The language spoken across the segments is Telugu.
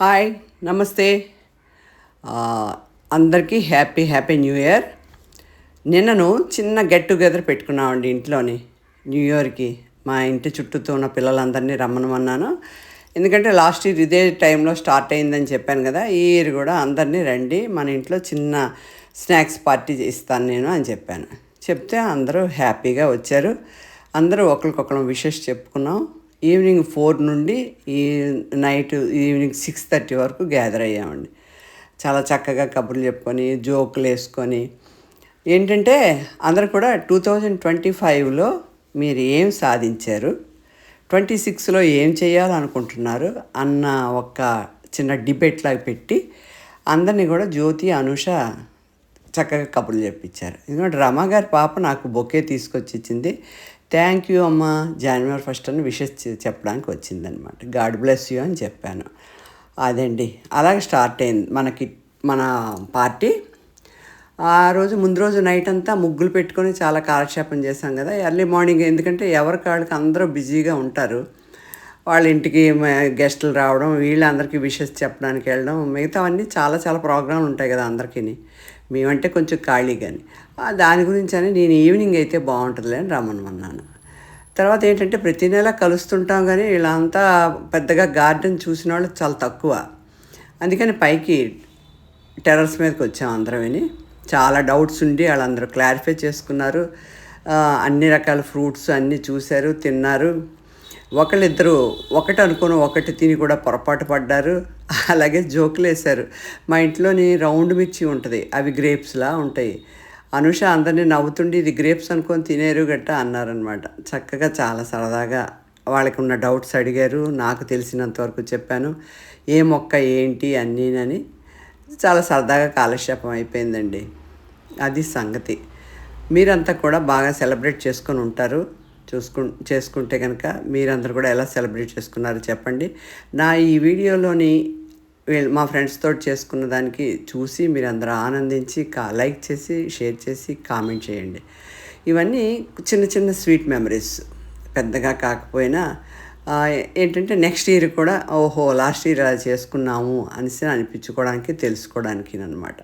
హాయ్ నమస్తే. అందరికీ హ్యాపీ హ్యాపీ న్యూ ఇయర్. నిన్నను చిన్న గెట్ టుగెదర్ పెట్టుకున్నామండి ఇంట్లోని న్యూ ఇయర్కి. మా ఇంటి చుట్టూతో ఉన్న పిల్లలందరినీ రమ్మనమన్నాను. ఎందుకంటే లాస్ట్ ఇయర్ ఇదే టైంలో స్టార్ట్ అయిందని చెప్పాను కదా ఈ ఇయర్ కూడా అందరినీ రండి మన ఇంట్లో చిన్న స్నాక్స్ పార్టీ ఇస్తాను నేను అని చెప్పాను. చెప్తే అందరూ హ్యాపీగా వచ్చారు. అందరూ ఒకరికొకరు విషెస్ చెప్పుకున్నాం. ఈవినింగ్ ఫోర్ నుండి ఈ నైట్ ఈవినింగ్ సిక్స్ థర్టీ వరకు గ్యాదర్ అయ్యామండి. చాలా చక్కగా కబుర్లు చెప్పుకొని జోకులు వేసుకొని. ఏంటంటే అందరు కూడా టూ థౌజండ్ ట్వంటీ ఫైవ్లో మీరు ఏం సాధించారు? ట్వంటీ సిక్స్లో ఏం చేయాలనుకుంటున్నారు? అన్న ఒక చిన్న డిబేట్ లాగా పెట్టి అందరినీ కూడా జ్యోతి అనుష చక్కగా కబుర్లు చెప్పించారు. ఎందుకంటే రమ గారి పాప నాకు బొకే తీసుకొచ్చి ఇచ్చింది. థ్యాంక్ యూ అమ్మ. జనవరి ఫస్ట్ అని విషెస్ చెప్పడానికి వచ్చిందనమాట గాడ్ బ్లెస్ యూ అని చెప్పాను. అదండి. అలాగే స్టార్ట్ అయింది. మనకి మన పార్టీ. ఆ రోజు ముందు రోజు నైట్ అంతా ముగ్గులు పెట్టుకొని చాలా కాలక్షేపం చేశాం కదా. ఎర్లీ మార్నింగ్ ఎందుకంటే ఎవరికి వాళ్ళకి అందరూ బిజీగా ఉంటారు. వాళ్ళ ఇంటికి గెస్టులు రావడం వీళ్ళందరికీ విషెస్ చెప్పడానికి వెళ్ళడం మిగతావన్నీ చాలా చాలా ప్రోగ్రాంలు ఉంటాయి కదా అందరికీ మేమంటే కొంచెం ఖాళీ కానీ దాని గురించి అని నేను ఈవినింగ్ అయితే బాగుంటుందిలే అని రమ్మనమన్నాను తర్వాత ఏంటంటే ప్రతి నెల కలుస్తుంటాం కానీ వీళ్ళంతా పెద్దగా గార్డెన్ చూసిన వాళ్ళు చాలా తక్కువ. అందుకని పైకి టెర్రస్ మీదకి వచ్చాం అందరమని. చాలా డౌట్స్ ఉండి వాళ్ళందరూ క్లారిఫై చేసుకున్నారు. అన్ని రకాల ఫ్రూట్స్ అన్నీ చూశారు తిన్నారు. ఒకళ్ళిద్దరు ఒకటి అనుకుని ఒకటి తిని కూడా పొరపాటు పడ్డారు. అలాగే జోకులు వేశారు. మా ఇంట్లోని రౌండ్ మిర్చి ఉంటుంది అవి గ్రేప్స్లా ఉంటాయి. అనుష అందరినీ నవ్వుతుండి ఇది గ్రేప్స్ అనుకొని తినేరు గట్ట అన్నారనమాట చక్కగా చాలా సరదాగా వాళ్ళకి ఉన్న డౌట్స్ అడిగారు. నాకు తెలిసినంత వరకు చెప్పాను. ఏ మొక్క ఏంటి? అన్నీనని. చాలా సరదాగా కాలక్షేపం అయిపోయిందండి. అది సంగతి. మీరంతా కూడా బాగా సెలబ్రేట్ చేసుకొని ఉంటారు. చూసుకు చేసుకుంటే కనుక మీరందరూ కూడా ఎలా సెలబ్రేట్ చేసుకున్నారో చెప్పండి. నా ఈ వీడియోలోని వీళ్ళు మా ఫ్రెండ్స్తో చేసుకున్న దానికి చూసి మీరందరూ ఆనందించి కా లైక్ చేసి షేర్ చేసి కామెంట్ చేయండి. ఇవన్నీ చిన్న చిన్న స్వీట్ మెమరీస్. పెద్దగా కాకపోయినా ఏంటంటే నెక్స్ట్ ఇయర్ కూడా ఓహో లాస్ట్ ఇయర్ అలా చేసుకున్నాము అనేసి అనిపించుకోవడానికి తెలుసుకోవడానికి అనమాట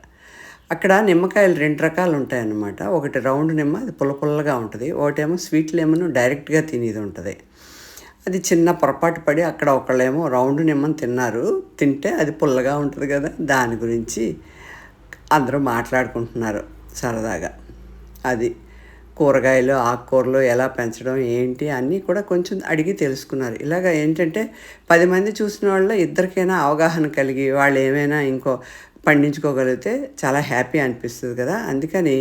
అక్కడ నిమ్మకాయలు రెండు రకాలు ఉంటాయన్నమాట. ఒకటి రౌండ్ నిమ్మ అది పుల్ల పుల్లగా ఉంటుంది. ఒకటేమో స్వీట్ లెమన్ డైరెక్ట్గా తినేది ఉంటుంది. అది చిన్న పొరపాటు పడి అక్కడ ఒకళ్ళేమో రౌండ్ నిమ్మని తిన్నారు. తింటే అది పుల్లగా ఉంటుంది కదా దాని గురించి అందరూ మాట్లాడుకుంటున్నారు సరదాగా. అది కూరగాయలు ఆకుకూరలు ఎలా పెంచడం ఏంటి అన్నీ కూడా కొంచెం అడిగి తెలుసుకున్నారు. ఇలాగ ఏంటంటే పది మంది చూసిన వాళ్ళ ఇద్దరికైనా అవగాహన కలిగి వాళ్ళు ఏమైనా ఇంకో పండించుకోగలిగితే చాలా హ్యాపీ అనిపిస్తుంది కదా. అందుకని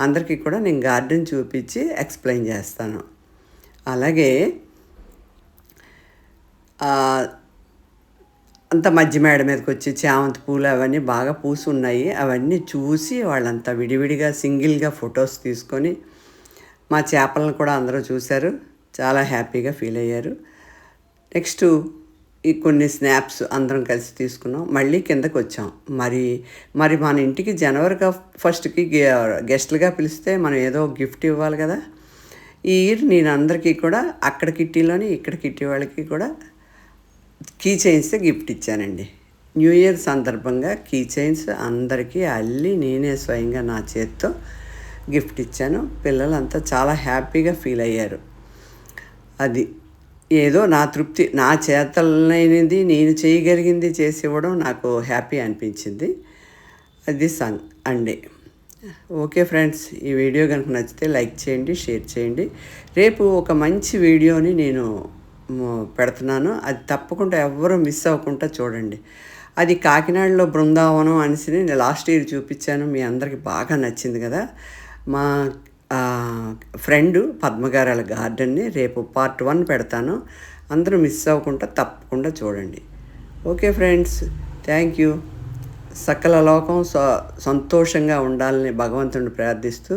అందరికీ కూడా నేను గార్డెన్ చూపించి ఎక్స్ప్లెయిన్ చేస్తాను. అలాగే అంత మధ్య మేడ మీదకి వచ్చి చామంతి పూలు అవన్నీ బాగా పూసి ఉన్నాయి అవన్నీ చూసి వాళ్ళంతా విడివిడిగా సింగిల్గా ఫొటోస్ తీసుకొని మా చేపలను కూడా అందరూ చూశారు. చాలా హ్యాపీగా ఫీల్ అయ్యారు. నెక్స్ట్ ఈ కొన్ని స్నాప్స్ అందరం కలిసి తీసుకున్నాం. మళ్ళీ కిందకి వచ్చాం. మరి మరి మన ఇంటికి జనవరిగా ఫస్ట్కి గెస్ట్లుగా పిలిస్తే మనం ఏదో గిఫ్ట్ ఇవ్వాలి కదా. ఈ ఇయర్ నేను అందరికీ కూడా అక్కడ కిట్టీలోని ఇక్కడ కిట్టీ వాళ్ళకి కూడా కీ చైన్స్ గిఫ్ట్ ఇచ్చానండి. న్యూ ఇయర్ సందర్భంగా కీ చైన్స్ అందరికీ అల్లి నేనే స్వయంగా నా చేత్తో గిఫ్ట్ ఇచ్చాను. పిల్లలంతా చాలా హ్యాపీగా ఫీల్ అయ్యారు. అది ఏదో నా తృప్తి నా చేతలైనది నేను చేయగలిగింది చేసి ఇవ్వడం నాకు హ్యాపీ అనిపించింది. అది సంగ్ అండి. ఓకే ఫ్రెండ్స్ ఈ వీడియో కనుక నచ్చితే లైక్ చేయండి షేర్ చేయండి. రేపు ఒక మంచి వీడియోని నేను పెడుతున్నాను. అది తప్పకుండా ఎవ్వరూ మిస్ అవ్వకుండా చూడండి. అది కాకినాడలో బృందావనం అనేసి నేను లాస్ట్ ఇయర్ చూపించాను. మీ అందరికి బాగా నచ్చింది కదా. మా ఫ్రెండ్ పద్మగారాల గార్డెన్ని రేపు పార్ట్ వన్ పెడతాను. అందరూ మిస్ అవ్వకుండా తప్పకుండా చూడండి. Okay friends thank you. సకల లోకం సంతోషంగా ఉండాలని భగవంతుని ప్రార్థిస్తూ